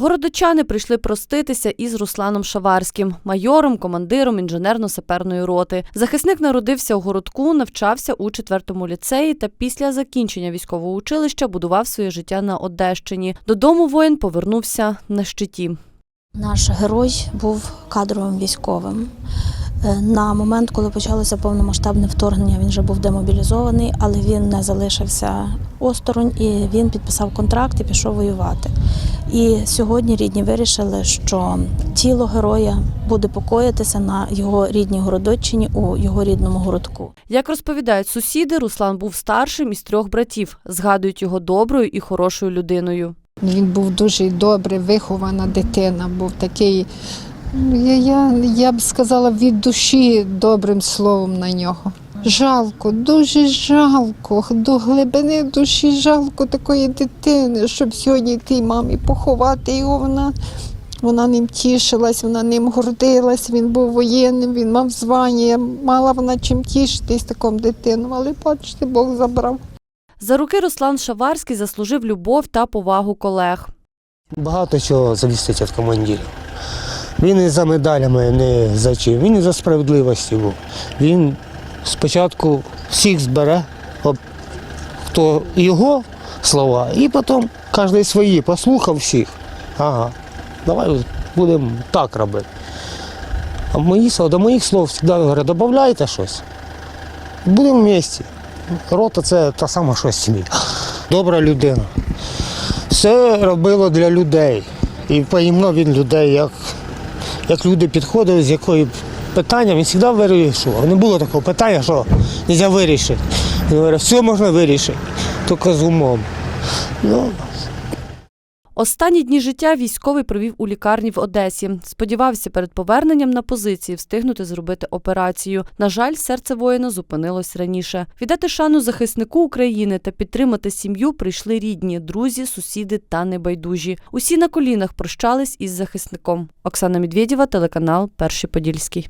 Городочани прийшли проститися із Русланом Шаварським, майором, командиром інженерно-саперної роти. Захисник народився у городку, навчався у четвертому ліцеї та після закінчення військового училища будував своє життя на Одещині. Додому воїн повернувся на щиті. Наш герой був кадровим військовим. Е, На момент, коли почалося повномасштабне вторгнення, він вже був демобілізований, але він не залишився осторонь і він підписав контракт і пішов воювати. І сьогодні рідні вирішили, що тіло героя буде покоїтися на його рідній городочині у його рідному городку. Як розповідають сусіди, Руслан був старшим із трьох братів. Згадують його доброю і хорошою людиною. Він був дуже добре вихована дитина, був такий, ну, я, я, я б сказала, від душі добрим словом на нього. Жалко, дуже жалко, до глибини душі жалко такої дитини, щоб сьогодні тій мамі поховати його. Вона, вона ним тішилась, вона ним гордилась, він був воєнним, він мав звання, мала вона чим тішитись такому дитину, але бачите, Бог забрав. За руки Руслан Шаварський заслужив любов та повагу колег. Багато чого завісить від командирів. Він і за медалями не за чим, він і за справедливості був. Він спочатку всіх збере, хто його слова, і потім кожен свої послухав всіх. Ага, давай будемо так робити. А мої слова, до моїх слов завжди говорю, додавайте щось. Будемо в місті. Рота це та сама щось сім'я. Добра людина все робило для людей. І поїмно він людей, як, як люди підходили, з якою питання, він завжди вирішував. Не було такого питання, що не можна вирішити. Він говорив, все можна вирішити, тільки з умом. Ну, Останні дні життя військовий провів у лікарні в Одесі. Сподівався перед поверненням на позиції встигнути зробити операцію. На жаль, серце воїна зупинилось раніше. Віддати шану захиснику України та підтримати сім'ю прийшли рідні, друзі, сусіди та небайдужі. Усі на колінах прощались із захисником. Оксана Медведєва, телеканал Перший Подільський.